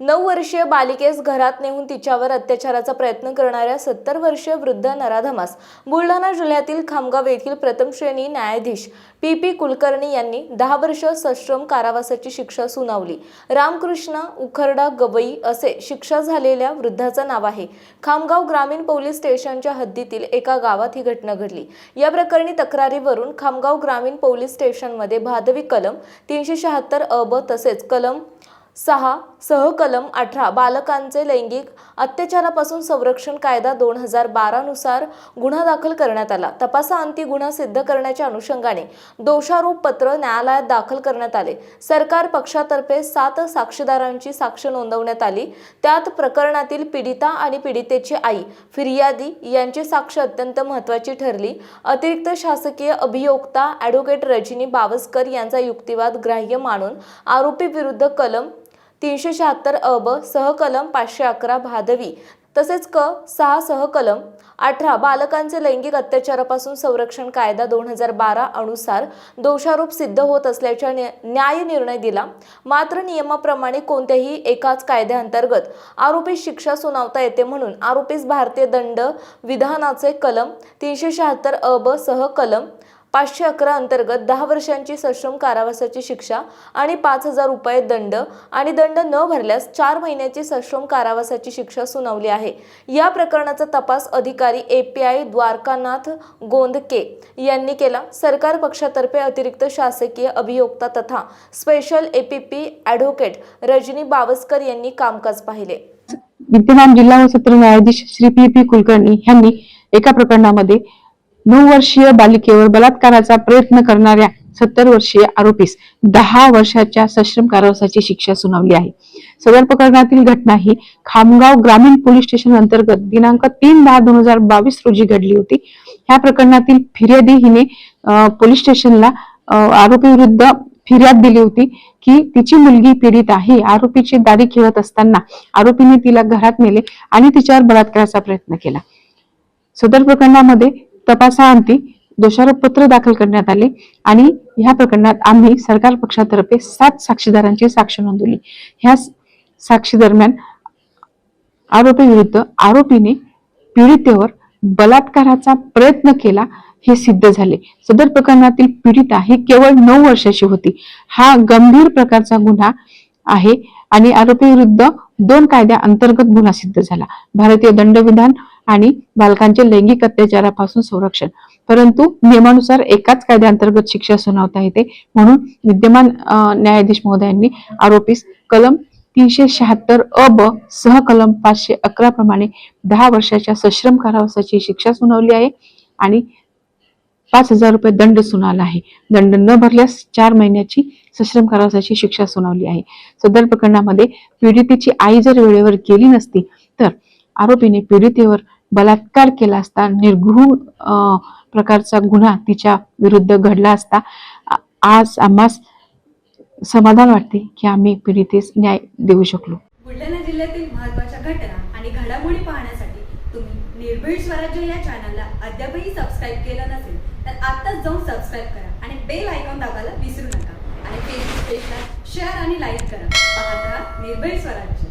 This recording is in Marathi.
नऊ वर्षीय बालिकेस घरात नेऊन तिच्यावर अत्याचाराचा प्रयत्न करणाऱ्या सत्तर वर्षीय वृद्ध नराधमास बुलढाणा जिल्ह्यातील खामगाव येथील प्रथम श्रेणी न्यायाधीश पी पी कुलकर्णी यांनी दहा वर्ष सश्रम कारावासाची शिक्षा सुनावली. रामकृष्ण उखरडा गवई असे शिक्षा झालेल्या वृद्धाचं नाव आहे. खामगाव ग्रामीण पोलीस स्टेशनच्या हद्दीतील एका गावात ही घटना घडली. या प्रकरणी तक्रारीवरून खामगाव ग्रामीण पोलीस स्टेशनमध्ये भादवी कलम तीनशे शहात्तर अब तसेच कलम सहा सहकलम अठरा बालकांचे लैंगिक अत्याचारापासून संरक्षण कायदा दोन हजार बारानुसार गुन्हा दाखल करण्यात आला. तपासाअंती गुन्हा सिद्ध करण्याच्या अनुषंगाने दोषारोप पत्र न्यायालयात दाखल करण्यात आले. सरकार पक्षातर्फे सात साक्षीदारांची साक्ष नोंदवण्यात आली. त्यात प्रकरणातील पीडिता आणि पीडितेची आई फिर्यादी यांची साक्ष अत्यंत महत्त्वाची ठरली. अतिरिक्त शासकीय अभियोक्ता ॲडव्होकेट रजनी बावस्कर यांचा युक्तिवाद ग्राह्य मानून आरोपी विरुद्ध कलम तीनशे शहात्तर अब सहकलम पाचशे अकरा भादवी तसेच क सहा सहकलम अठरा बालकांचे लैंगिक अत्याचारापासून संरक्षण कायदा दोन हजार बारा अनुसार दोषारोप सिद्ध होत असल्याचा न्या- न्याय निर्णय दिला. मात्र नियमाप्रमाणे कोणत्याही एकाच कायद्याअंतर्गत आरोपी शिक्षा सुनावता येते म्हणून आरोपीस भारतीय दंड विधानाचे कलम तीनशे शहात्तर अब सह कलम पाचशे अकरा अंतर्गत दहा वर्षांची सश्रम कारावासाची शिक्षा आणि पाच हजार रुपये दंड आणि दंड न भरल्यास चार महिन्याची सश्रम कारावासाची शिक्षा सुनावली आहे. या प्रकरणाचा तपास अधिकारी A P I Dwarkanath Gondke यांनी केला. सरकार पक्षातर्फे अतिरिक्त शासकीय अभियोक्ता तथा special APP advocate Rajni Bawaskar यांनी कामकाज पाहिले. विद्यमान जिल्हा व सत्र न्यायाधीश श्री पी पी कुलकर्णी यांनी एका प्रकरणामध्ये नऊ वर्षीय बालिकेवर बलात्काराचा प्रयत्न करणाऱ्या सत्तर वर्षीय आरोपीस दहा वर्षाच्या सश्रम कारावासाची शिक्षा सुनावली आहे. सदर प्रकरणातील घटना ही खामगाव ग्रामीण पोलीस स्टेशन अंतर्गत दिनांक तीन दहा दोन हजार बावीस रोजी घडली होती. ह्या प्रकरणातील फिर्यादी हिने पोलीस स्टेशनला आरोपी विरुद्ध फिर्याद दिली होती की तिची मुलगी पीडित आहे. आरोपीची दारी खेळत असताना आरोपीने तिला घरात नेले आणि तिच्यावर बलात्काराचा प्रयत्न केला. सदर प्रकरणामध्ये तपासाअंती दोषारोप पत्र दाखल करण्यात आले आणि ह्या प्रकरणात आम्ही सरकार पक्षातर्फे सात साक्षीदारांची साक्ष नोंदवली. ह्या साक्षी दरम्यान आरोपी विरुद्ध आरोपीने पीडितेवर बलात्काराचा प्रयत्न केला हे सिद्ध झाले. सदर प्रकरणातील पीडिता ही केवळ नऊ वर्षाची होती. हा गंभीर प्रकारचा गुन्हा आहे आणि आरोपी विरुद्ध दोन कायद्या अंतर्गत गुन्हा सिद्ध झाला. भारतीय दंडविधान आणि बालकांचे लैंगिक अत्याचारापासून संरक्षण. परंतु नियमानुसार एकाच कायद्याअंतर्गत शिक्षा सुनावता येते. म्हणून विद्यमान न्यायाधीश महोदयांनी आरोपीस कलम तीनशे शहात्तर अ ब सह कलम पाचशे अकरा प्रमाणे दहा वर्षाच्या सश्रम कारावासाची शिक्षा सुनावली आहे आणि पाच हजार रुपये दंड सुनावला आहे. दंड न भरल्यास चार महिन्याची सश्रम कारावासाची शिक्षा सुनावली आहे. सदर प्रकरणामध्ये पीडितेची आई जर वेळेवर गेली नसती तर आरोपीने पीडितेवर बलात्कार केला असता निर्घृण प्रकारचा गुन्हा तिच्या विरुद्ध घडला असता आज आम्हास समाधान वाटते की आम्ही पीडितेस न्याय देऊ शकलो. बुलढाणा जिल्ह्यातील महत्त्वाच्या घटना आणि घडामोडी पाहण्यासाठी तुम्ही निर्भीड स्वराज्य या चॅनलला अद्यापही सबस्क्राईब केलं नसेल तर आत्ताच जाऊन सबस्क्राईब करा आणि बेल आयकॉन दाबायला विसरू नका. आणि फेसबुक पेजला शेअर आणि लाईक करा. पाहत राहा निर्भीड स्वराज्य.